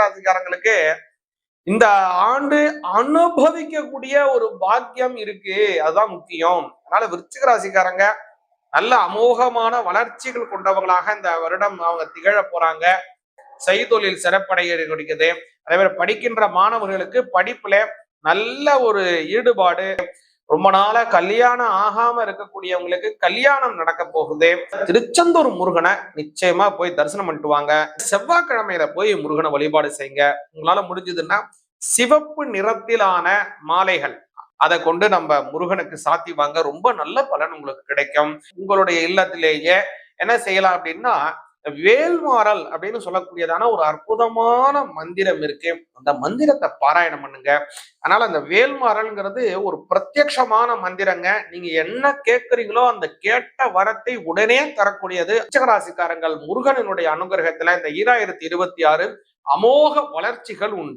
ராசிக்காரங்களுக்கு இந்த ஆண்டு அனுபவிக்கக்கூடிய ஒரு பாக்கியம் இருக்கு. அதுதான் முக்கியம். அதனால விருச்சிக ராசிக்காரங்க நல்ல அமோகமான வளர்ச்சிகள் கொண்டவங்களாக இந்த வருடம் அவங்க திகழ போறாங்க. செய்தொழில் சிறப்படைய கிடைக்குது. அதே மாதிரி படிக்கின்ற மாணவர்களுக்கு படிப்புல நல்ல ஒரு ஈடுபாடு ரொம்ப நாளா கல்யாணம் ஆகாம இருக்கக்கூடியவங்களுக்கு கல்யாணம் நடக்க போகுது. திருச்செந்தூர் முருகனை நிச்சயமா போய் தரிசனம் பண்ணிட்டு வாங்க. செவ்வாய்க்கிழமையில போய் முருகனை வழிபாடு செய்யுங்க. உங்களால முடிஞ்சதுன்னா சிவப்பு நிறத்திலான மாலைகள் அதை கொண்டு நம்ம முருகனுக்கு சாத்தி வாங்க. ரொம்ப நல்ல பலன் உங்களுக்கு கிடைக்கும். உங்களுடைய இல்லத்திலேயே என்ன செய்யலாம் அப்படின்னா வேல்மாறல் அப்படின்னு சொல்லக்கூடியதான ஒரு அற்புதமான மந்திரம் இருக்கு. அந்த மந்திரத்தை பாராயணம் பண்ணுங்க. அதனால அந்த வேல்மாறல்ங்கிறது ஒரு பிரத்யட்சமான மந்திரங்க. நீங்க என்ன கேட்கறீங்களோ அந்த கேட்ட வரத்தை உடனே தரக்கூடியது. உச்சகராசிக்காரங்கள் முருகனினுடைய அனுகிரகத்துல இந்த ஈராயிரத்தி இருபத்தி ஆறு அமோக வளர்ச்சிகள் உண்டு.